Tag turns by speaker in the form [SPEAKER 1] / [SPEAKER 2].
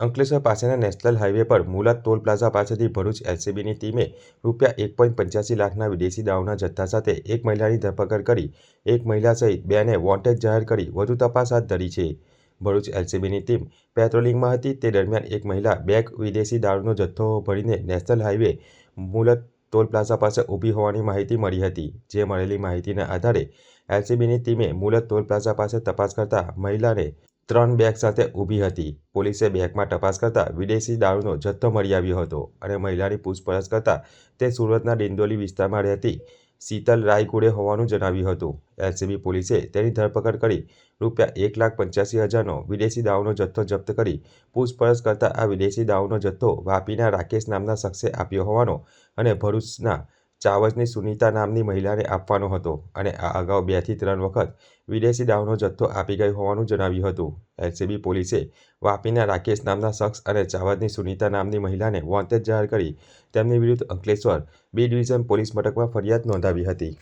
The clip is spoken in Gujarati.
[SPEAKER 1] અંકલેશ્વર પાસેના નેશનલ હાઈવે પર મુલત ટોલ પ્લાઝા પાસેથી ભરૂચ એલસીબીની ટીમે રૂપિયા એક પોઈન્ટ પંચ્યાસી લાખના વિદેશી દાવના જથ્થા સાથે એક મહિલાની ધરપકડ કરી, એક મહિલા સહિત બેને વોન્ટેડ જાહેર કરી વધુ તપાસ હાથ ધરી છે. ભરૂચ એલસીબીની ટીમ પેટ્રોલિંગમાં હતી, તે દરમિયાન એક મહિલા બેગ વિદેશી દારૂનો જથ્થો ભરીને નેશનલ હાઈવે મુલત ટોલ પ્લાઝા પાસે ઊભી હોવાની માહિતી મળી હતી, જે મળેલી માહિતીના આધારે એલસીબીની ટીમે મુલત ટોલ પ્લાઝા પાસે તપાસ કરતા મહિલાને ત્રણ બેગ સાથે ઊભી હતી. પોલીસે બેગમાં તપાસ કરતાં વિદેશી દારૂનો જથ્થો મળી આવ્યો હતો અને મહિલાની પૂછપરછ કરતાં તે સુરતના ડિંડોલી વિસ્તારમાં રહેતી શીતલ રાયકુડે હોવાનું જણાવ્યું હતું. એલસીબી પોલીસે તેની ધરપકડ કરી રૂપિયા એક લાખ પંચ્યાસી હજારનો વિદેશી દાવનો જથ્થો જપ્ત કરી પૂછપરછ કરતા આ વિદેશી દાવનો જથ્થો વાપીના રાકેશ નામના શખ્સે આપ્યો હોવાનો અને ભરૂચના ચાવજની સુનીતા નામની મહિલાને આપવાનો હતો અને આ અગાઉ બેથી ત્રણ વખત વિદેશી દાવનો જથ્થો આપી ગઈ હોવાનું જણાવ્યું હતું. એલસીબી પોલીસે વાપીના રાકેશ નામના શખ્સ અને ચાવજની સુનીતા નામની મહિલાને વોન્ટેડ જાહેર કરી તેમની વિરુદ્ધ અંકલેશ્વર બી ડિવિઝન પોલીસ મથકમાં ફરિયાદ નોંધાવી હતી.